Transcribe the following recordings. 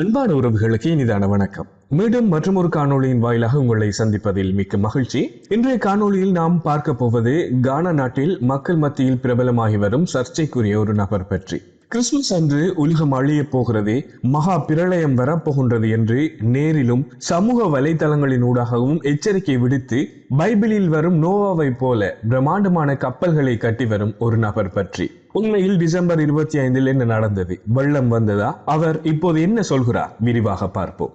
அன்பான உறவுகளுக்கு இனிதான வணக்கம். மீண்டும் மற்றும் ஒரு காணொளியின் வாயிலாக உங்களை சந்திப்பதில் மிக்க மகிழ்ச்சி. இன்றைய காணொளியில் நாம் பார்க்க போவது கானா நாட்டில் மக்கள் மத்தியில் பிரபலமாகி வரும் சர்ச்சைக்குரிய ஒரு நபர் பற்றி. கிறிஸ்துமஸ் அன்று உலகம் அழியப் போகிறது மகா பிரளயம் வரப்போகின்றது என்று நேரிலும் சமூக வலைதளங்களின் ஊடாகவும் எச்சரிக்கை விடுத்து பைபிளில் வரும் நோவாவை போல பிரம்மாண்டமான கப்பல்களை கட்டி வரும் ஒரு நபர் பற்றி. உண்மையில் டிசம்பர் இருபத்தி ஐந்தில் என்ன நடந்தது? வெள்ளம் வந்ததா? அவர் இப்போது என்ன சொல்கிறார்? விரிவாக பார்ப்போம்.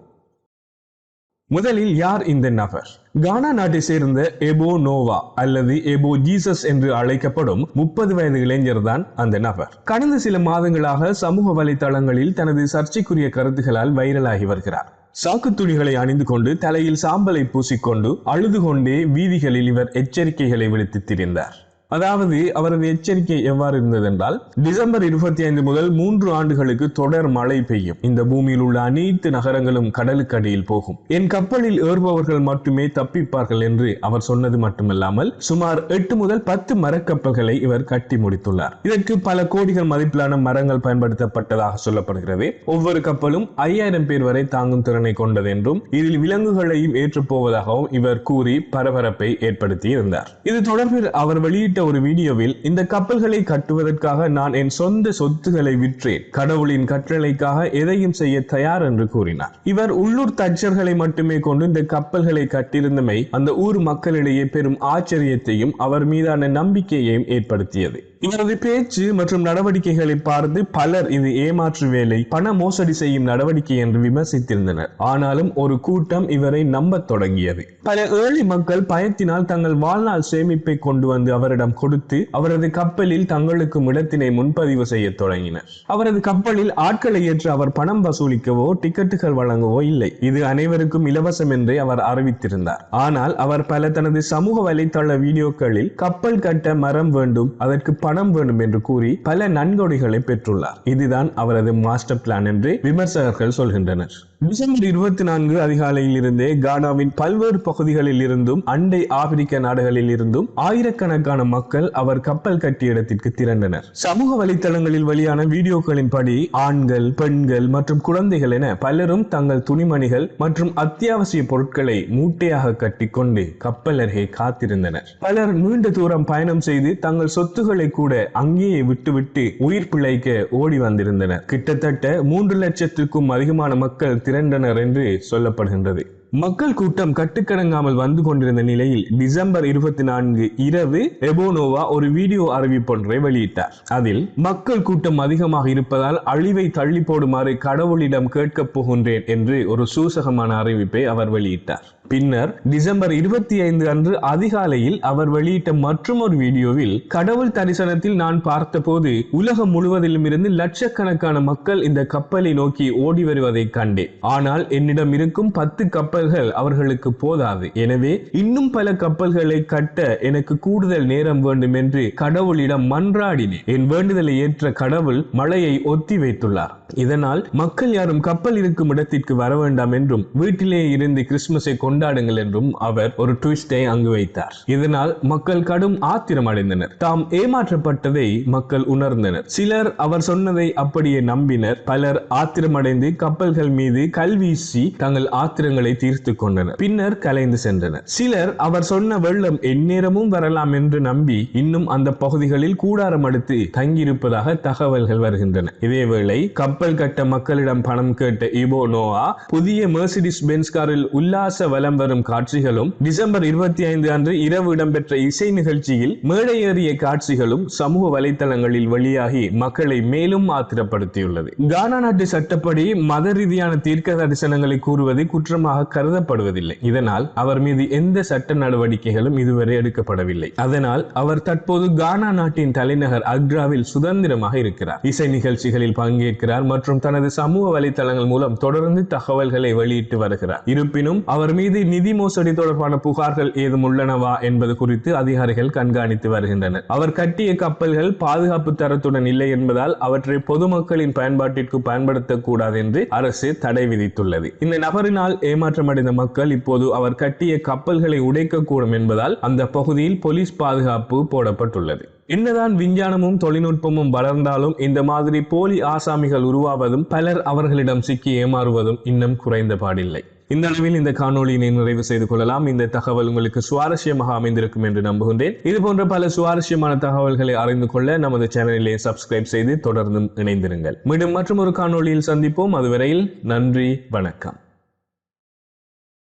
முதலில் யார் இந்த நபர்? கானா நாட்டை சேர்ந்த எபோ நோவா அல்லது எபோ ஜீசஸ் என்று அழைக்கப்படும் முப்பது வயது இளைஞர் தான் அந்த நபர். கடந்த சில மாதங்களாக சமூக வலைதளங்களில் தனது சர்ச்சைக்குரிய கருத்துகளால் வைரலாகி வருகிறார். சாக்கு துணிகளை அணிந்து கொண்டு தலையில் சாம்பலை பூசிக்கொண்டு அழுது கொண்டே வீதிகளில் இவர் எச்சரிக்கைகளை விடுத்து திரிந்தார். அதாவது அவரது எச்சரிக்கை எவ்வாறு இருந்ததென்றால் டிசம்பர் இருபத்தி ஐந்து முதல் மூன்று ஆண்டுகளுக்கு தொடர் மழை பெய்யும். இந்த பூமியில் உள்ள அனைத்து நகரங்களும் கடலுக்கு அடியில் போகும். என் கப்பலில் ஏறுபவர்கள் மட்டுமே தப்பிப்பார்கள் என்று அவர் சொன்னது மட்டுமல்லாமல் சுமார் எட்டு முதல் பத்து மரக்கப்பல்களை இவர் கட்டி முடித்துள்ளார். இதற்கு பல கோடிகள் மதிப்பிலான மரங்கள் பயன்படுத்தப்பட்டதாக சொல்லப்படுகிறது. ஒவ்வொரு கப்பலும் ஐயாயிரம் பேர் வரை தாங்கும் திறனை கொண்டது என்றும் இதில் விலங்குகளையும் ஏற்றுப்போவதாகவும் இவர் கூறி பரபரப்பை ஏற்படுத்தி இருந்தார் இது தொடர்பில் அவர் வெளியிட்ட ஒரு வீடியோவில் இந்த கப்பல்களை கட்டுவதற்காக நான் என் சொந்த சொத்துக்களை விற்றேன். கடவுளின் கட்டளைக்காக எதையும் செய்ய தயார் என்று கூறினார். இவர் உள்ளூர் தச்சர்களை மட்டுமே கொண்டு இந்த கப்பல்களை கட்டியிருந்தமை அந்த ஊர் மக்களிடையே பெரும் ஆச்சரியத்தையும் அவர் மீதான நம்பிக்கையையும் ஏற்படுத்தியது. இவரது பேச்சு மற்றும் நடவடிக்கைகளை பார்த்து பலர் இது ஏமாற்று வேலை பண மோசடி செய்யும் நடவடிக்கை என்று விமர்சித்திருந்தனர். ஆனாலும் ஒரு கூட்டம் இவரை நம்ப தொடங்கியது. பல ஏழை மக்கள் பயத்தினால் தங்கள் வாழ்நாள் சேமிப்பை கொண்டு வந்து அவரிடம் கொடுத்து அவரது கப்பலில் தங்களுக்கும் இடத்தினை முன்பதிவு செய்ய தொடங்கினர். அவரது கப்பலில் ஆட்களை ஏற்று அவர் பணம் வசூலிக்கவோ டிக்கெட்டுகள் வழங்கவோ இல்லை. இது அனைவருக்கும் இலவசம் என்றே அவர் அறிவித்திருந்தார். ஆனால் அவர் பல தனது சமூக வலைத்தள வீடியோக்களில் கப்பல் கட்ட மரம் வேண்டும் அதற்கு பணம் வேண்டும் என்று கூறி பல நன்கொடைகளை பெற்றுள்ளார். இதுதான் அவரது மாஸ்டர் பிளான் என்று விமர்சகர்கள் சொல்கின்றனர். டிசம்பர் இருபத்தி நான்கு அதிகாலையில் இருந்தே கானாவின் பல்வேறு பகுதிகளில் இருந்தும் அண்டை ஆப்பிரிக்க நாடுகளில் இருந்தும் ஆயிரக்கணக்கான மக்கள் அவர் கப்பல் கட்டிய இடத்திற்கு திரண்டனர். சமூக வலைத்தளங்களில் வெளியான வீடியோக்களின் படி ஆண்கள் பெண்கள் மற்றும் குழந்தைகள் என பலரும் தங்கள் துணிமணிகள் மற்றும் அத்தியாவசிய பொருட்களை மூட்டையாக கட்டிக்கொண்டு கப்பல் அருகே காத்திருந்தனர். பலர் நீண்ட தூரம் பயணம் செய்து தங்கள் சொத்துக்களை கூட அங்கேயே விட்டுவிட்டு உயிர் பிழைக்க ஓடி வந்திருந்தனர். கிட்டத்தட்ட மூன்று லட்சத்திற்கும் அதிகமான மக்கள் திரண்டனர் என்று சொல்லப்படுகின்றது. மக்கள் கூட்டம் கட்டுக்கடங்காமல் வந்து கொண்டிருந்த நிலையில் டிசம்பர் இருபத்தி நான்கு இரவு எபோனோவா ஒரு வீடியோ அறிவிப்பொன்றை வெளியிட்டார். அதில் மக்கள் கூட்டம் அதிகமாக இருப்பதால் அழிவை தள்ளி போடுமாறு கடவுளிடம் கேட்கப் போகின்றேன் என்று ஒரு சூசகமான அறிவிப்பை அவர் வெளியிட்டார். பின்னர் டிசம்பர் இருபத்தி ஐந்து அன்று அதிகாலையில் அவர் வெளியிட்ட மற்றொரு வீடியோவில் கடவுள் தரிசனத்தில் நான் பார்த்தபோது உலகம் முழுவதிலும் இருந்து லட்சக்கணக்கான மக்கள் இந்த கப்பலை நோக்கி ஓடி வருவதை கண்டேன். ஆனால் என்னிடம் இருக்கும் பத்து கப்பல்கள் அவர்களுக்கு போதாது. எனவே இன்னும் பல கப்பல்களை கட்ட எனக்கு கூடுதல் நேரம் வேண்டும் என்று கடவுளிடம் மன்றாடினேன். என் வேண்டுதலை ஏற்ற கடவுள் மழையை ஒத்தி வைத்துள்ளார். இதனால் மக்கள் யாரும் கப்பல் இருக்கும் இடத்திற்கு வர வேண்டாம் என்றும் வீட்டிலே இருந்து கிறிஸ்துமஸை கொண்டு கொண்டாடுங்கள் என்றும் அவர் ஒரு ட்விஸ்டை அங்கு வைத்தார். இதனால் மக்கள் கடும் ஆத்திரம் அடைந்தனர். தாம் ஏமாற்றப்பட்டதை மக்கள் உணர்ந்தனர். சிலர் அவர் சொன்னதை அப்படியே நம்பினர். பலர் ஆத்திரமடைந்து கப்பல்கள் மீது கல்வீசி தங்கள் ஆத்திரங்களை தீர்த்து கொண்டனர். பின்னர் கலைந்து சென்றனர். சிலர் அவர் சொன்ன வெள்ளம் எந்நேரமும் வரலாம் என்று நம்பி இன்னும் அந்த பகுதிகளில் கூடாரம் அடுத்து தங்கியிருப்பதாக தகவல்கள் வருகின்றன. இதேவேளை கப்பல் கட்ட மக்களிடம் பணம் கேட்ட இபோ நோவா புதிய மெர்சிடிஸ் பென்ஸ் காரில் உல்லாச வள வலம் வரும் காட்சிகளும் டிசம்பர் இருபத்தி ஐந்து அன்று இரவு இடம்பெற்ற இசை நிகழ்ச்சியில் மேடையேறிய காட்சிகளும் சமூக வலைதளங்களில் வெளியாகி மக்களை மேலும் ஆத்திரப்படுத்தியுள்ளது. கானா நாட்டு சட்டப்படி மத ரீதியான தீர்க்க தரிசனங்களை கூறுவது குற்றமாக கருதப்படுவதில்லை. இதனால் அவர் மீது எந்த சட்ட நடவடிக்கைகளும் இதுவரை எடுக்கப்படவில்லை. அதனால் அவர் தற்போது கானா நாட்டின் தலைநகர் அக்ராவில் சுதந்திரமாக இருக்கிறார். இசை நிகழ்ச்சிகளில் பங்கேற்கிறார் மற்றும் தனது சமூக வலைத்தளங்கள் மூலம் தொடர்ந்து தகவல்களை வெளியிட்டு வருகிறார். இருப்பினும் அவர் மீது நிதி மோசடி தொடர்பான புகார்கள் ஏதும் உள்ளனவா என்பது குறித்து அதிகாரிகள் கண்காணித்து வருகின்றனர். அவர் கட்டிய கப்பல்கள் பாதுகாப்பு தரத்துடன் இல்லை என்பதால் அவற்றை பொதுமக்களின் பயன்பாட்டிற்கு பயன்படுத்தக்கூடாது என்று அரசு தடை விதித்துள்ளது. இந்த நபரினால் ஏமாற்றமடைந்த மக்கள் இப்போது அவர் கட்டிய கப்பல்களை உடைக்கக்கூடும் என்பதால் அந்த பகுதியில் போலீஸ் பாதுகாப்பு போடப்பட்டுள்ளது. என்னதான் விஞ்ஞானமும் தொழில்நுட்பமும் வளர்ந்தாலும் இந்த மாதிரி போலி ஆசாமிகள் உருவாவதும் பலர் அவர்களிடம் சிக்கி ஏமாறுவதும் இன்னும் குறைந்த பாடில்லை. இந்த அளவில் இந்த காணொலியினை நிறைவு செய்து கொள்ளலாம். இந்த தகவல் உங்களுக்கு சுவாரஸ்யமாக அமைந்திருக்கும் என்று நம்புகின்றேன். இது போன்ற பல சுவாரஸ்யமான தகவல்களை அறிந்து கொள்ள நமது சேனலிலே சப்ஸ்கிரைப் செய்து தொடர்ந்தும் இணைந்திருங்கள். மீண்டும் மற்றும் ஒரு காணொளியில் சந்திப்போம். அதுவரையில் நன்றி வணக்கம்.